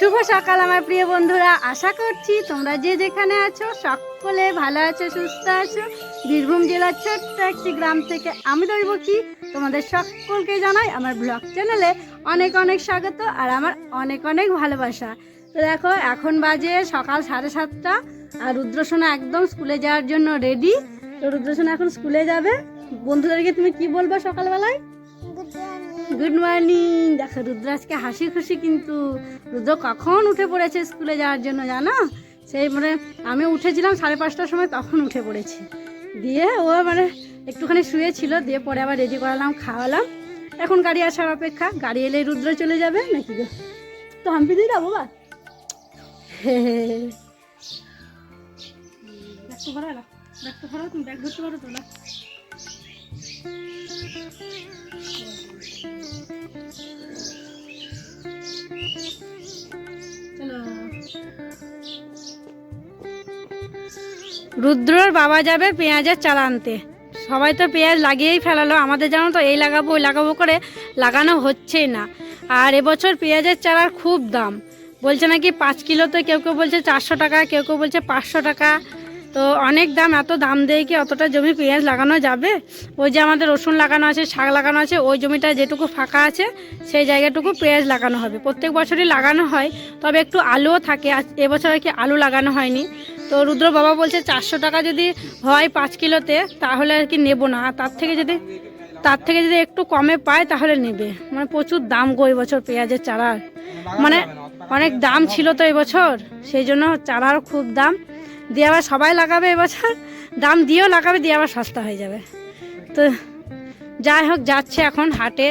শুভ সকাল আমার প্রিয় বন্ধুরা। আশা করছি তোমরা যে যেখানে আছো, সকলে ভালো আছো, সুস্থ আছো। বীরভূম জেলার ছোট্ট একটি গ্রাম থেকে আমি দৈব কি তোমাদের সকলকে জানাই আমার ব্লগ চ্যানেলে অনেক অনেক স্বাগত আর আমার অনেক অনেক ভালোবাসা। তো দেখো, এখন বাজে সকাল সাড়ে সাতটা আর রুদ্রসোনা একদম স্কুলে যাওয়ার জন্য রেডি তো রুদ্রসোনা এখন স্কুলে যাবে। বন্ধুদেরকে তুমি কি বলব সকালবেলায়? Good morning. দেখো রুদ্র আজকে হাসি খুশি কিন্তু। রুদ্র কখন উঠে পড়েছে স্কুলে যাওয়ার জন্য জানো? সেই মানে আমি উঠেছিলাম সাড়ে পাঁচটার সময়, তখন উঠে পড়েছি। দিয়ে ও মানে একটুখানি শুয়েছিল, দিয়ে পরে আবার রেডি করালাম, খাওয়ালাম। এখন গাড়ি আসার অপেক্ষা। গাড়ি এলে রুদ্র চলে যাবে নাকি গো? তো হাম্পি দিয়ে যাব বা? ব্যাগ তো ভরা ব্যাগ ভরা তুমি, ব্যাগ ধরতে পারো তো, না? রুদ্রর বাবা যাবে পেঁয়াজের চারা আনতে। সবাই তো পেঁয়াজ লাগিয়েই ফেলালো। আমাদের জানো তো, এই লাগাবো, ওই লাগাবো করে লাগানো হচ্ছেই না। আর এবছর পেঁয়াজের চারার খুব দাম। বলছে নাকি পাঁচ কিলোতে কেউ কেউ বলছে চারশো টাকা, কেউ কেউ বলছে পাঁচশো টাকা। তো অনেক দাম, এত দাম দিয়ে কি অতটা জমি পেঁয়াজ লাগানো যাবে? ওই যে আমাদের রসুন লাগানো আছে, শাক লাগানো আছে, ওই জমিটা যেটুকু ফাঁকা আছে, সেই জায়গাটুকু পেঁয়াজ লাগানো হবে। প্রত্যেক বছরই লাগানো হয়, তবে একটু আলুও থাকে এবছর কি আলু লাগানো হয়নি। তো রুদ্র বাবা বলছে, চারশো টাকা যদি হয় পাঁচ কিলোতে, তাহলে আর কি নেব না। তার থেকে যদি, তার থেকে যদি একটু কমে পায়, তাহলে নেবে। মানে প্রচুর দাম গো এবছর পেঁয়াজের চারার মানে অনেক দাম ছিল তো এবছর সেই জন্য চারার খুব দাম। দিয়ে আবার সবাই লাগাবে এবছর দাম দিয়েও লাগাবে, দিয়ে আবার সস্তা হয়ে যাবে। তো যাই হোক, যাচ্ছে এখন হাটে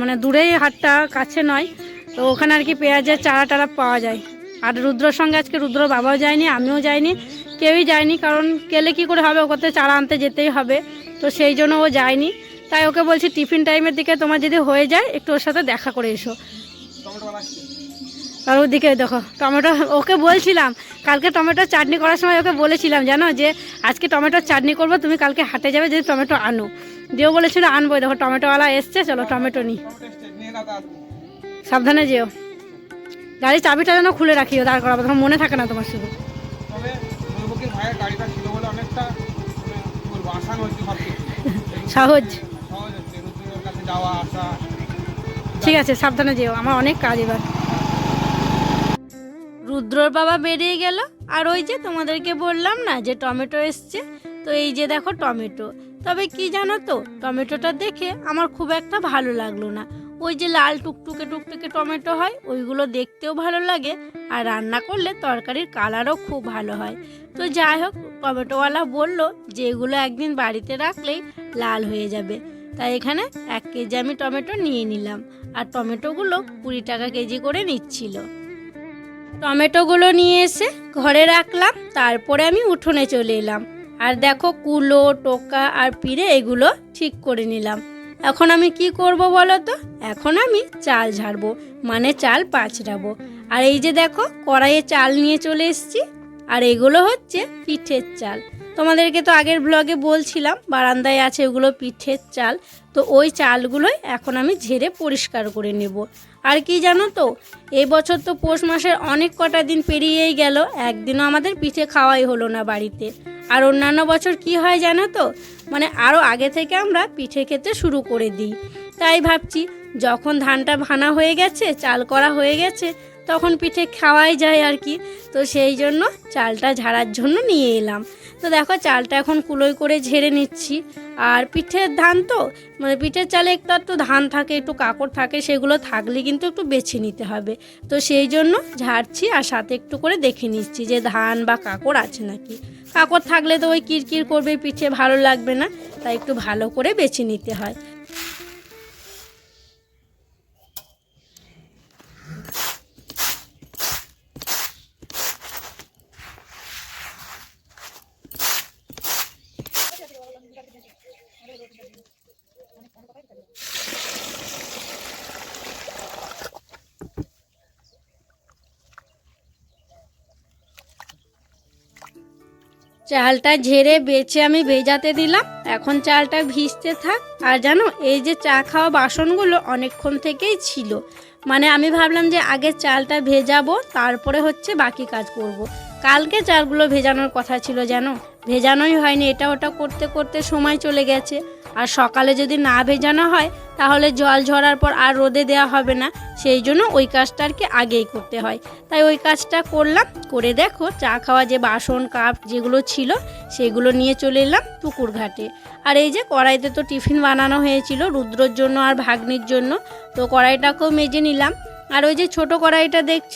মানে দূরেই হাটটা, কাছে নয়। তো ওখানে আর কি পেঁয়াজের চারা টারা পাওয়া যায়। আর রুদ্রর সঙ্গে আজকে রুদ্র বাবাও যায়নি, আমিও যাইনি, কেউই যায়নি, কারণ গেলে কি করে হবে? ওকে চারা আনতে যেতেই হবে। তো সেই জন্য ও যায়নি। তাই ওকে বলছি টিফিন টাইমের দিকে তোমার যদি হয়ে যায়, একটু ওর সাথে দেখা করে এসো। আর ওদিকে দেখো টমেটো ওকে বলছিলাম কালকে টমেটোর চাটনি করার সময় ওকে বলেছিলাম জানো? যে আজকে টমেটোর চাটনি করব তুমি কালকে হাটে যাবে যদি টমেটো আনো। দিয়েও বলেছিল আনব দেখো টমেটোওয়ালা এসছে চলো টমেটো নি। সাবধানে যেও। গাড়ির চাবিটা যেন খুলে রাখিও দাঁড় করাবো। তখন মনে থাকে না তোমার শুধু। সহজ। ঠিক আছে সাবধানে যেও। আমার অনেক কাজ এবার। রুদ্রর বাবা বেরিয়ে গেল। আর ওই যে তোমাদেরকে বললাম না যে টমেটো এসছে? তো এই যে দেখো টমেটো। তবে কি জানো তো, টমেটোটা দেখে আমার খুব একটা ভালো লাগল না। ওই যে লাল টুকটুকে টুকটুকে টমেটো হয়, ওইগুলো দেখতেও ভালো লাগে আর রান্না করলে তরকারির কালারও খুব ভালো হয়। তো যাই হোক, টমেটোওয়ালা বলল যে এগুলো একদিন বাড়িতে রাখলেই লাল হয়ে যাবে। তাই এখানে এক কেজি আমি টমেটো নিয়ে নিলাম। আর টমেটোগুলো কুড়ি টাকা কেজি করে নিচ্ছিল। টমেটোগুলো নিয়ে এসে ঘরে রাখলাম, তারপরে আমি উঠোনে চলে এলাম। আর দেখো কুলো, টোকা আর পিড়ে এগুলো ঠিক করে নিলাম। এখন আমি কি করব বলো তো? এখন আমি চাল ঝাড়বো মানে চাল পাচড়াবো। আর এই যে দেখো, কড়াইয়ে চাল নিয়ে চলে এসেছি, আর এগুলো হচ্ছে পিঠের চাল। তোমাদেরকে তো আগের ব্লগে বলছিলাম, বারান্দায় আছে ওগুলো পিঠের চাল, তো ওই চালগুলোই এখন আমি ঝেড়ে পরিষ্কার করে নেব। আর কি জানো তো? এবছর বছর তো পৌষ মাসের অনেক কটা দিন পেরিয়েই গেল, একদিনও আমাদের পিঠে খাওয়াই হলো না বাড়িতে। আর অন্যান্য বছর কি হয় জানো তো? মানে আরও আগে থেকে আমরা পিঠে খেতে শুরু করে দিই। তাই ভাবছি, যখন ধানটা ভানা হয়ে গেছে, চাল করা হয়ে গেছে তখন পিঠে খাওয়াই যায় আর কি। তো সেই জন্য চালটা ঝাড়ার জন্য নিয়ে এলাম। তো দেখো চালটা এখন কুলোই করে ঝেড়ে নিচ্ছি। আর পিঠের ধান তো মানে পিঠের চালে একটু একটু ধান থাকে, একটু কাকড় থাকে, সেগুলো থাকলে কিন্তু একটু বেছে নিতে হবে। তো সেই জন্য ঝাড়ছি আর সাথে একটু করে দেখে নিচ্ছি যে ধান বা কাকড় আছে নাকি। কাকড় থাকলে তো ওই কিরকির করবে, পিঠে ভালো লাগবে না, তাই একটু ভালো করে বেছে নিতে হয়। চালটা ঝেড়ে বেছে আমি ভেজাতে দিলাম। এখন চালটা ভিজতে থাক। আর জানো, এই যে চা খাওয়া বাসনগুলো অনেকক্ষণ থেকেই ছিল। মানে আমি ভাবলাম যে আগে চালটা ভেজাবো, তারপরে হচ্ছে বাকি কাজ করব। কালকে চালগুলো ভেজানোর কথা ছিল, জানো? ভেজানোই হয়নি, এটা ওটা করতে করতে সময় চলে গেছে। আর সকালে যদি না ভেজানো হয়, তাহলে জল ঝরার পর আর রোদে দেওয়া হবে না। সেই জন্য ওই কাজটা আর কি আগেই করতে হয়। তাই ওই কাজটা করলাম, করে দেখো চা খাওয়া যে বাসন, কাপ যেগুলো ছিল, সেগুলো নিয়ে চলে এলাম পুকুর ঘাটে। আর এই যে কড়াইতে তো টিফিন বানানো হয়েছিল রুদ্রর জন্য আর ভাগ্নির জন্য, তো কড়াইটাকেও মেজে নিলাম। আর ওই যে ছোট কড়াইটা দেখছ?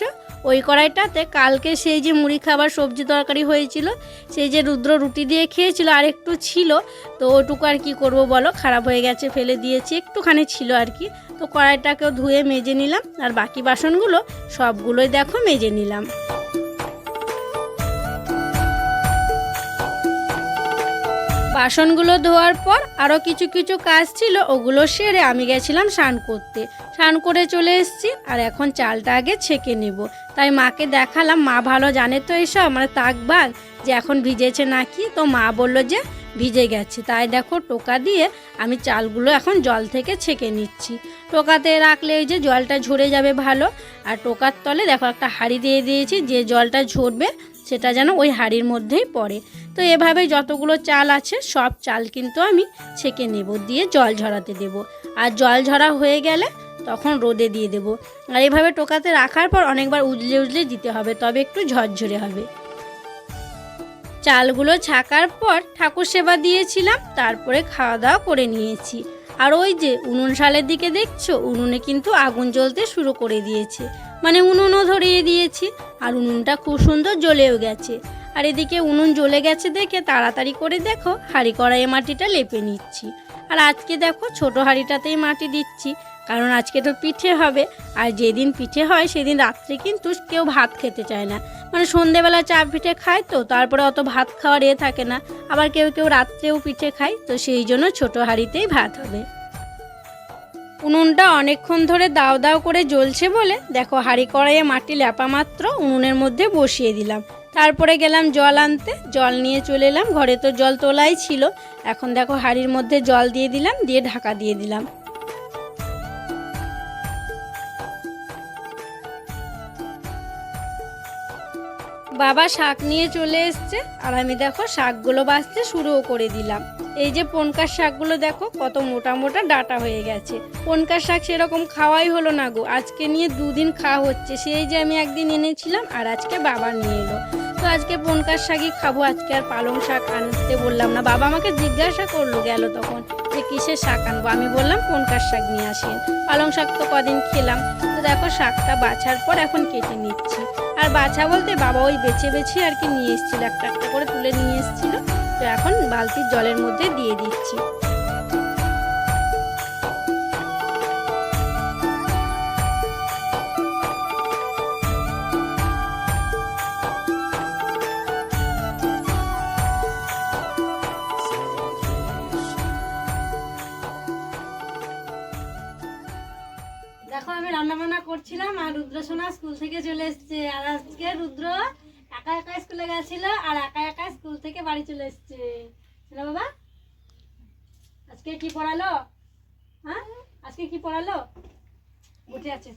ওই কড়াইটাতে কালকে সেই যে মুড়ি খাবার, সবজি তরকারি হয়েছিল, সেই যে রুদ্র রুটি দিয়ে খেয়েছিল, আর একটু ছিল। তো ওটুকু আর কি করব বলো? খারাপ হয়ে গেছে, ফেলে দিয়েছি, একটুখানি ছিল আর কি। তো কড়াইটাকেও ধুয়ে মেজে নিলাম, আর বাকি বাসনগুলো সবগুলোই দেখো মেজে নিলাম। বাসনগুলো ধোয়ার পর আরও কিছু কিছু কাজ ছিল, ওগুলো সেরে আমি গেছিলাম স্নান করতে। স্নান করে চলে এসেছি আর এখন চালটা আগে ছেঁকে নেব। তাই মাকে দেখালাম, মা ভালো জানে তো এইসব মানে তাক বাগ যে এখন ভিজেছে নাকি? তো মা বলল যে, ভিজে গেছে। তাই দেখো টোকা দিয়ে আমি চালগুলো এখন জল থেকে ছেঁকে নিচ্ছি। টোকাতে রাখলে এই যে জলটা ঝরে যাবে ভালো। আর টোকার তলে দেখো একটা হাঁড়ি দিয়ে দিয়েছি, যে জলটা ঝরবে সেটা যেন ওই হাঁড়ির মধ্যেই পড়ে। তো এভাবে যতগুলো চাল আছে, সব চাল কিন্তু আমি ছেঁকে নেব, দিয়ে জল ঝরাতে দেব। আর জল ঝরা হয়ে গেলে তখন রোদে দিয়ে দেব। আর এভাবে টোকাতে রাখার পর অনেকবার উজলে উজলে দিতে হবে, তবে একটু ঝরঝরে হবে। চালগুলো ছাকার পর ঠাকুর সেবা দিয়েছিলাম, তারপরে খাওয়া দাওয়া করে নিয়েছি। আর ওই যে উনুন সালের দিকে দেখছ? উনুনে কিন্তু আগুন জ্বলতে শুরু করে দিয়েছে। মানে উনুনও ধরিয়ে দিয়েছি, আর উনুনটা খুব সুন্দর জ্বলেও গেছে। আর এদিকে উনুন জ্বলে গেছে দেখে তাড়াতাড়ি করে দেখো, হাঁড়ি কড়াইয়ে মাটিটা লেপে নিচ্ছি। আর আজকে দেখো ছোট হাঁড়িটাতেই মাটি দিচ্ছি। কারণ আজকে তো পিঠে হবে, আর যেদিন পিঠে হয় সেদিন রাত্রে কিন্তু কেউ ভাত খেতে চায় না। মানে সন্ধেবেলা চা পিঠে খায় তো, তারপরে অত ভাত খাওয়ার এ থাকে না। আবার কেউ কেউ রাত্রেও পিঠে খায়, তো সেই জন্য ছোট হাঁড়িতেই ভাত হবে। উনুনটা অনেকক্ষণ ধরে দাও দাও করে জ্বলছে বলে, দেখো হাঁড়ি কড়াইয়ে মাটি ল্যাপা মাত্র, উনুনের মধ্যে বসিয়ে দিলাম। তারপরে গেলাম জল আনতে, জল নিয়ে চলে এলাম, ঘরে তো জল তোলাই ছিল। এখন দেখো হাঁড়ির মধ্যে জল দিয়ে দিলাম, দিয়ে ঢাকা দিয়ে দিলাম। বাবা শাক নিয়ে চলে এসছে আর আমি দেখো শাকগুলো বাছতে শুরুও করে দিলাম। এই যে পনকার শাকগুলো দেখো কত মোটা মোটা ডাটা হয়ে গেছে। পনকার শাক সেরকম খাওয়াই হলো না গো, আজকে নিয়ে দুদিন খাওয়া হচ্ছে। সেই যে আমি একদিন এনেছিলাম আর আজকে বাবা নিয়ে এলো। তো আজকে পনকার শাকই খাব, আজকে আর পালং শাক আনতে বললাম না। বাবা আমাকে জিজ্ঞাসা করল গেল তখন যে কিসের শাক আনব? আমি বললাম পনকার শাক নিয়ে আসেন পালং শাক তো কদিন খেলাম। তো দেখো শাকটা বাছার পর এখন কেটে নিচ্ছি। আর বাছা বলতে বাবা ওই বেছে বেছে আর কি নিয়ে এসেছিল, একটা একটা করে তুলে নিয়ে এসেছিল। তো এখন বালতির জলের মধ্যে দিয়ে দিচ্ছি। চলে এসছে। আর আজকে রুদ্র একা একা স্কুলে গেছিল আর একা একা স্কুল থেকে বাড়ি চলে এসছে। বাবা, আজকে কি পড়ালো? হ্যাঁ? আজকে কি পড়ালো? উঠে আছে।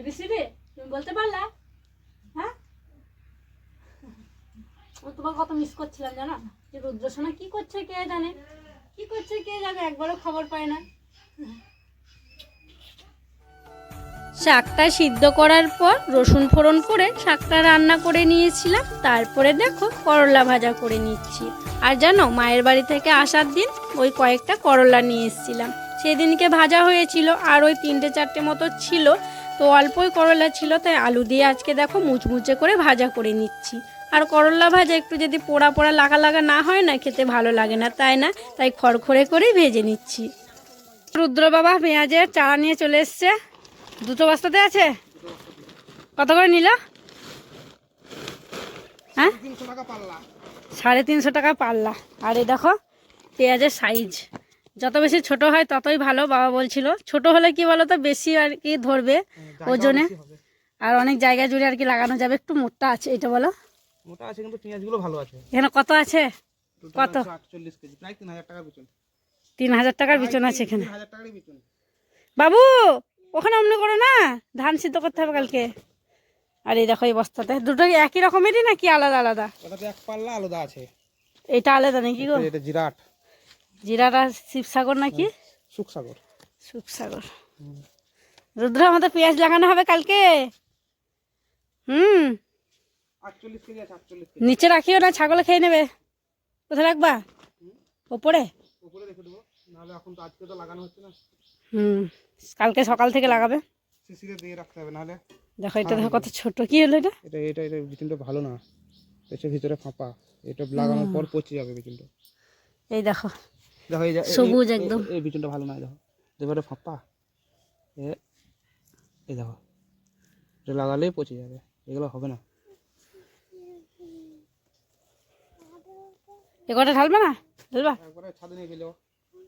এবিসিডি? তুমি বলতে পারলা? হ্যাঁ? তোমার কত মিস করছিলাম জানো? যে রুদ্র সোনা কি করছে কে জানে? কি করছে কে জানে? একবারও খবর পায় না। শাকটা সিদ্ধ করার পর রসুন ফোড়ন করে শাকটা রান্না করে নিয়েছিলাম। তারপরে দেখো করলা ভাজা করে নিচ্ছি। আর জানো, মায়ের বাড়ি থেকে আসার দিন ওই কয়েকটা করলা নিয়ে এসেছিলাম। সেদিনকে ভাজা হয়েছিল আর ওই তিনটে চারটে মতো ছিল। তো অল্পই করলা ছিল, তাই আলু দিয়ে আজকে দেখো মুচমুচে করে ভাজা করে নিচ্ছি। আর করলা ভাজা একটু যদি পোড়া পোড়া লাগা লাগা না হয় না, খেতে ভালো লাগে না, তাই না? তাই খড়খড়ে করেই ভেজে নিচ্ছি। রুদ্র বাবা পেঁয়াজের চারা নিয়ে চলে এসছে। দুটো বস্তাতে আছে? কত করে নিল? হ্যাঁ? পাল্লা সাড়ে তিনশো টাকা পাল্লা। আর এই দেখো পেঁয়াজের সাইজ যত বেশি ছোট হয় ততই ভালো বাবা বলছিল। ছোট হলে কি বলো তো বেশি আর কি ধরবে ওজনে। আর অনেক জায়গা জুড়ে আর কি লাগানো যাবে একটু মোটা আছে এটা বলো। মোটা আছে কিন্তু পেঁয়াজগুলো ভালো আছে। এখানে কত আছে? কত? কেজি প্রায় তিন হাজার টাকার বিচুন তিন হাজার টাকার বিচন আছে এখানে। বাবু ওখানে অমনি করো না? ধান সিদ্ধ করতে হবে কালকে। আর এই দেখো এই বস্তাতে। দুটো একই রকমেরই নাকি আলাদা আলাদা? ওটাতে এক পাল্লা আলাদা আছে। এটা আলাদা নাকি গো? এটা জিরাট। জিরাটা শিবসাগর নাকি? সুখসাগর সুখসাগর রুদ্র আমাদের পেঁয়াজ লাগানো হবে কালকে? হুম। নিচে রাখিও না ছাগলে খেয়ে নেবে। কোথায় রাখবা? ওপরে? উপরে রেখে দেবো। নাহলে এখন তো আজকে তো লাগানো হচ্ছে না। হুম। কালকে সকাল থেকে লাগাবে। শিশিরে দিয়ে রাখতে হবে নাহলে দেখো এটা দেখো কত ছোট কি হলো এটা? এটা এটা এটা বিচুনটা ভালো না। পেছনে ভিতরে ফাঁপা। এটা লাগানোর পর পচে যাবে বিচুনটা। এই দেখো দেখো এই সবুজ একদম। এই বিচুনটা ভালো না দেখো। দেখো এটা ফাঁপা। এ এই দেখো। এটা লাগালেই পচে যাবে এগুলো হবে না। এ কটা ঢালবে না? ঢালবা?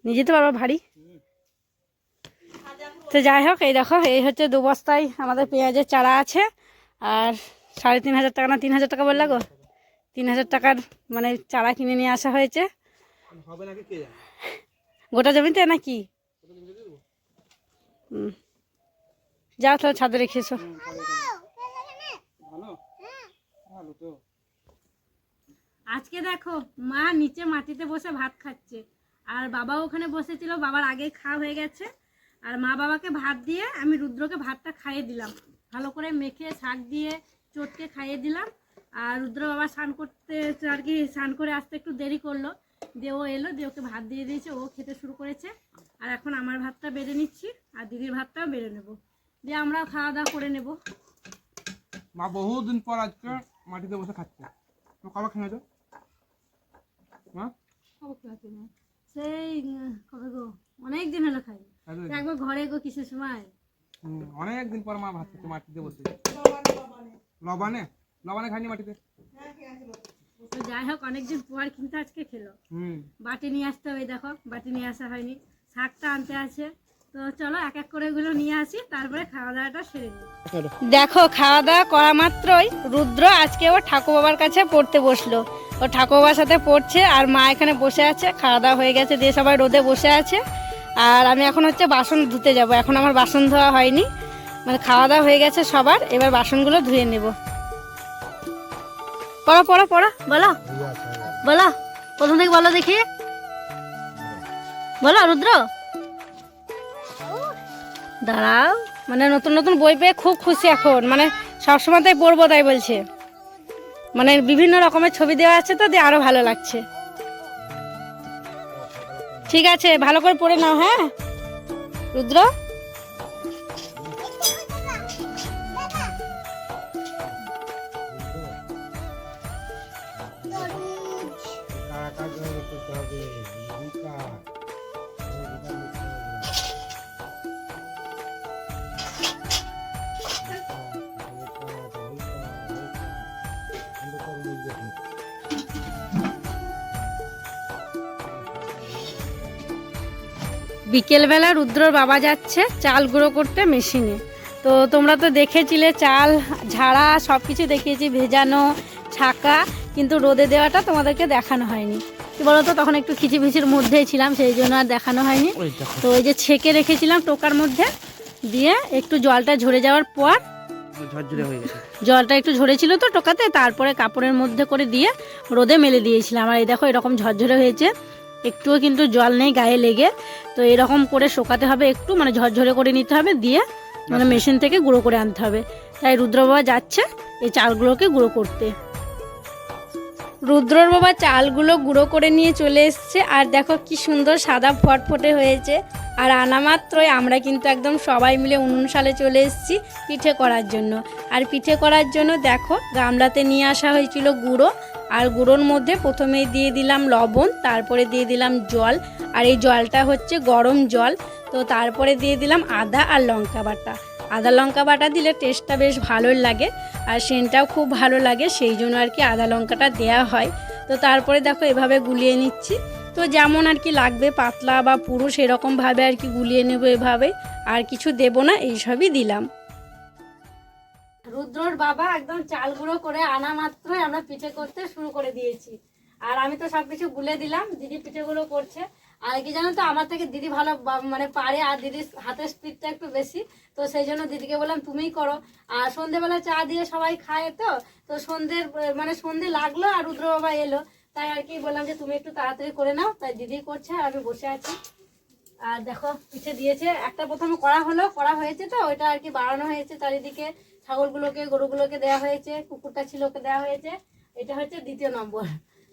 নিয়ে যেতে পারবা ভারী। তো যাই হোক এই দেখো এই হচ্ছে দু বস্তায় আমাদের পেঁয়াজের চারা আছে। আর সাড়ে তিন হাজার টাকা না তিন হাজার টাকা বললা গো? তিন হাজার টাকার মানে চারা কিনে নিয়ে আসা হয়েছে। গোটা জমিতে নাকি? যাও তাহলে ছাদে রেখে এসো। আজকে দেখো মা নিচে মাটিতে বসে ভাত খাচ্ছে। আর বাবা ওখানে বসেছিল বাবার আগে খাওয়া হয়ে গেছে। আর মা বাবাকে ভাত দিয়ে আমি রুদ্রকে ভাতটা খাইয়ে দিলাম। ভালো করে মেখে শাক দিয়ে চটকে খাইয়ে দিলাম। আর রুদ্র বাবা স্নান করতে আর কি স্নান করে আসতে একটু দেরি করল। দিয়ে ও এলো দিয়ে ওকে ভাত দিয়ে দিয়েছে ও খেতে শুরু করেছে। আর এখন আমার ভাতটা বেড়ে নিচ্ছি আর দিদির ভাতটাও বেড়ে নেব। দিয়ে আমরাও খাওয়া দাওয়া করে নেব। মা বহুদিন পর আজকে মাটিতে বসে খাচ্ছে। তো কবে খেয়ে তো মা? সেই কবে গো? অনেক দিন হলো খাই? একবার ঘরে গো কিসের সময়? অনেক দিন পর মা ভাত খাচ্ছে মাটিতে বসে লবানে লবানে খাইনি মাটিতে? তো যাই হোক অনেকদিন পর কিন্তু আজকে খেলো। বাটি নিয়ে আসতে হবে দেখো বাটি নিয়ে আসা হয়নি। শাকটা আনতে আছে। তো চলো এক এক করে এগুলো নিয়ে আসি তারপরে খাওয়া দাওয়াটা সেরে নিই। দেখো খাওয়া দাওয়া করা মাত্রই রুদ্র আজকে ও ঠাকুর বাবার কাছে পড়তে বসল। ও ঠাকুর বাবার সাথে পড়ছে আর মা এখানে বসে আছে খাওয়া দাওয়া হয়ে গেছে দিয়ে সবাই রোদে বসে আছে। আর আমি এখন হচ্ছে বাসন ধুতে যাব। এখন আমার বাসন ধোয়া হয়নি। মানে খাওয়া দাওয়া হয়ে গেছে সবার। এবার বাসনগুলো ধুয়ে নেব। পড়ো পড়ো পড়ো। বলো। বলো। প্রথম থেকে বলো দেখি। বলো, রুদ্র। দাঁড়াও। মানে নতুন নতুন বই পেয়ে খুব খুশি এখন। মানে সবসময় তাই পড়ব তাই বলছে। মানে বিভিন্ন রকমের ছবি দেওয়া আছে তো, দিয়ে আরও ভালো লাগছে। ঠিক আছে ভালো করে পড়ে নাও হ্যাঁ? রুদ্র? বিকেলবেলা রুদ্রর বাবা যাচ্ছে চাল গুঁড়ো করতে মেশিনে। তো তোমরা তো দেখেছিলে চাল ঝাড়া সব কিছু দেখিয়েছি ভেজানো ছাকা কিন্তু রোদে দেওয়াটা তোমাদেরকে দেখানো হয়নি। কি বলতো তখন একটু খিচিমিচির মধ্যেই ছিলাম সেই জন্য আর দেখানো হয়নি। তো ওই যে ছেঁকে রেখেছিলাম টোকার মধ্যে দিয়ে একটু জলটা ঝরে যাওয়ার পর হয়ে জলটা একটু ঝরেছিল তো টোকাতে তারপরে কাপড়ের মধ্যে করে দিয়ে রোদে মেলে দিয়েছিলাম। আর এই দেখো এরকম ঝরঝরে হয়েছে। একটুও কিন্তু জল নেই গায়ে লেগে। তো এরকম করে শোকাতে হবে একটু মানে ঝরঝরে করে নিতে হবে দিয়ে মানে মেশিন থেকে গুঁড়ো করে আনতে হবে। তাই রুদ্র বাবা যাচ্ছে এই চালগুলোকে গুঁড়ো করতে। রুদ্রর বাবা চালগুলো গুঁড়ো করে নিয়ে চলে এসছে আর দেখো কি সুন্দর সাদা ফটফটে হয়েছে। আর আনা মাত্রই আমরা কিন্তু একদম সবাই মিলে উনুন সালে চলে এসেছি পিঠে করার জন্য। আর পিঠে করার জন্য দেখো গামলাতে নিয়ে আসা হয়েছিল গুঁড়ো আর গুঁড়োর মধ্যে প্রথমেই দিয়ে দিলাম লবণ, তারপরে দিয়ে দিলাম জল, আর এই জলটা হচ্ছে গরম জল। তো তারপরে দিয়ে দিলাম আদা আর লঙ্কা বাটা। আদা লঙ্কা বাটা দিলে টেস্টটা বেশ ভালোই লাগে, আর সেন্টটাও খুব ভালো লাগে, সেই জন্য আর কি আদা লঙ্কাটা দেয়া হয়। তো তারপরে দেখো এভাবে গুলিয়ে নিচ্ছি। তো যেমন আর কি লাগবে, পাতলা বা পুরো সেরকমভাবে আর কি গুলিয়ে নেব এভাবে, আর কিছু দেব না এইসবই দিলাম। রুদ্রর বাবা একদম চাল গুঁড়ো করে আনা মাত্রই আমরা পিঠে করতে শুরু করে দিয়েছি। আর আমি তো সব কিছু গুলে দিলাম, দিদি পিঠেগুলো করছে। আর কি জানো তো, আমার থেকে দিদি ভালো মানে পারে আর দিদির হাতের স্পিডটা একটু বেশি। তো সেই জন্য দিদিকে বললাম, তুমিই করো। আর সন্ধেবেলা চা দিয়ে সবাই খায় তো তো সন্ধ্যের মানে সন্ধে লাগল আর রুদ্র বাবা এলো। তাই আর কি বললাম যে, তুমি একটু তাড়াতাড়ি করে নাও। তাই দিদি করছে আর আমি বসে আছি। আর দেখো, পিঠে দিয়েছে। একটা প্রথমে করা হলো করা হয়েছে তো, ওইটা আর কি বাড়ানো হয়েছে চারিদিকে। ছাগলগুলোকে, গরুগুলোকে দেওয়া হয়েছে, কুকুরটা ছিল ওকে দেওয়া হয়েছে। এটা হচ্ছে দ্বিতীয় নম্বর।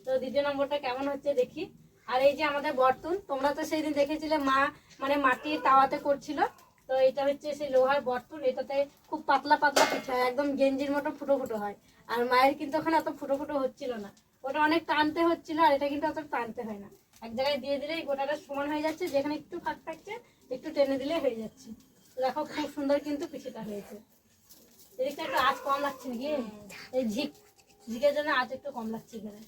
তো দ্বিতীয় নম্বরটা কেমন হচ্ছে দেখি। আর এই যে আমাদের বর্তন, তোমরা তো সেই দিন দেখেছিলে, মা মানে মাটির তাওয়াতে করছিল। তো এটা হচ্ছে সেই লোহার বর্তন, এটাতে খুব পাতলা পাতলা পিঠে হয় একদম গেঞ্জির মতো ফুটো ফুটো হয়। আর মায়ের কিন্তু ওখানে অত ফুটো ফুটো হচ্ছিল না। ওটা অনেক টানতে হচ্ছিল, আর এটা কিন্তু অত টানতে হয় না। এক জায়গায় দিয়ে দিলেই গোটাটা সমান হয়ে যাচ্ছে, যেখানে একটু ফাঁক থাকছে, একটু টেনে দিলে হয়ে যাচ্ছে। দেখো খুব সুন্দর কিন্তু পিঠেটা হয়েছে। এদিকটা একটু আঁচ কম লাগছে নাকি? এই ঝিক, ঝিকের জন্য আঁচ একটু কম লাগছে এখানে।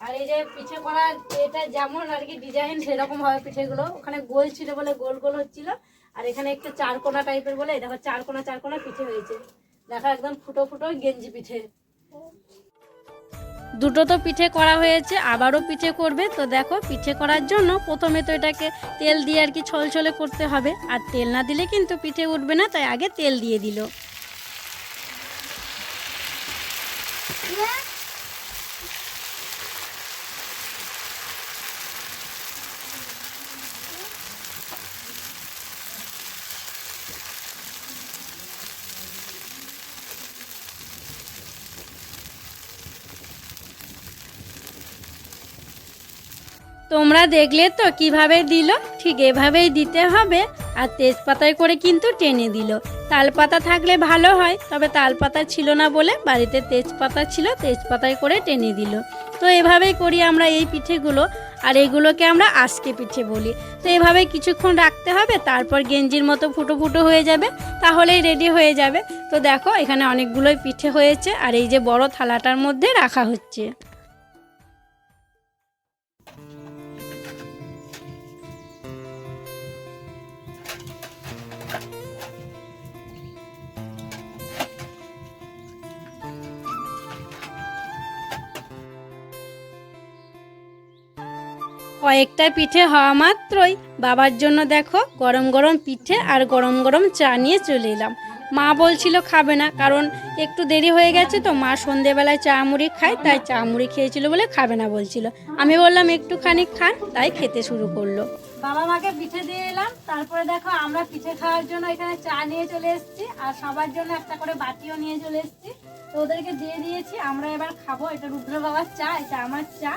আর এই যে পিঠে করার এটা যেমন আর কি ডিজাইন, সেরকম হবে পিঠেগুলো। ওখানে গোল ছিল বলে গোল গোল হচ্ছিল। আর এখানে একটু চারকোনা টাইপের বলে দেখো চারকোনা চারকোনা পিঠে হয়েছে। দেখো একদম ফুটো ফুটো গেঞ্জি পিঠে। দুটো তো পিঠে করা হয়েছে আবারও পিঠে করবে। তো দেখো পিঠে করার জন্য প্রথমে তো এটাকে তেল দিয়ে আর কি ছলছলে করতে হবে। আর তেল না দিলে কিন্তু পিঠে উঠবে না তাই আগে তেল দিয়ে দিল। তোমরা দেখলে তো কীভাবে দিল? ঠিক এভাবেই দিতে হবে। আর তেজপাতায় করে কিন্তু টেনে দিল। তালপাতা থাকলে ভালো হয়, তবে তালপাতা ছিল না বলে বাড়িতে তেজপাতা ছিল, তেজপাতায় করে টেনে দিল। তো এভাবেই করি আমরা এই পিঠেগুলো। আর এগুলোকে আমরা আজকে পিঠে বলি। তো এভাবে কিছুক্ষণ রাখতে হবে, তারপর গেঞ্জির মতো ফুটো ফুটো হয়ে যাবে, তাহলেই রেডি হয়ে যাবে। তো দেখো, এখানে অনেকগুলোই পিঠে হয়েছে। আর এই যে বড় থালাটার মধ্যে রাখা হচ্ছে। কয়েকটা পিঠে হওয়া মাত্রই বাবার জন্য দেখো গরম গরম পিঠে আর গরম গরম চা নিয়ে চলে এলাম। মা বলছিল খাবে না, কারণ একটু দেরি হয়ে গেছে তো মা সন্ধেবেলায় চা মুড়ি খায়, তাই চা মুড়ি খেয়েছিল বলে খাবে না বলছিল। আমি বললাম, একটুখানি খান তাই খেতে শুরু করল। বাবা মাকে পিঠে দিয়ে এলাম, তারপরে দেখো আমরা পিঠে খাওয়ার জন্য এখানে চা নিয়ে চলে এসেছি, আর সবার জন্য একটা করে বাতিও নিয়ে চলে এসেছি। তো ওদেরকে দিয়ে দিয়েছি, আমরা এবার খাব, এটা রুদ্র বাবার চা, এটা আমার চা।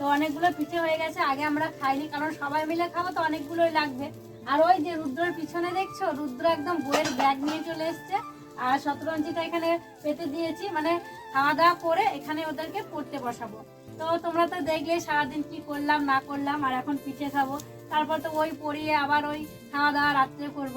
তো অনেকগুলো পিঠে হয়ে গেছে, আগে আমরা খাইনি, কারণ সবাই মিলে খাব তো অনেকগুলোই লাগবে। আর ওই যে রুদ্রর পিছনে দেখছ, রুদ্র একদম বইয়ের ব্যাগ নিয়ে চলে এসছে। আর শতরঞ্জিটা এখানে পেতে দিয়েছি মানে খাওয়া দাওয়া করে এখানে ওদেরকে পড়তে বসাবো। তো তোমরা তো দেখলে সারাদিন কি করলাম, না করলাম, আর এখন পিঠে খাব। তারপর তো ওই পড়িয়ে আবার ওই খাওয়া দাওয়া রাত্রে করব।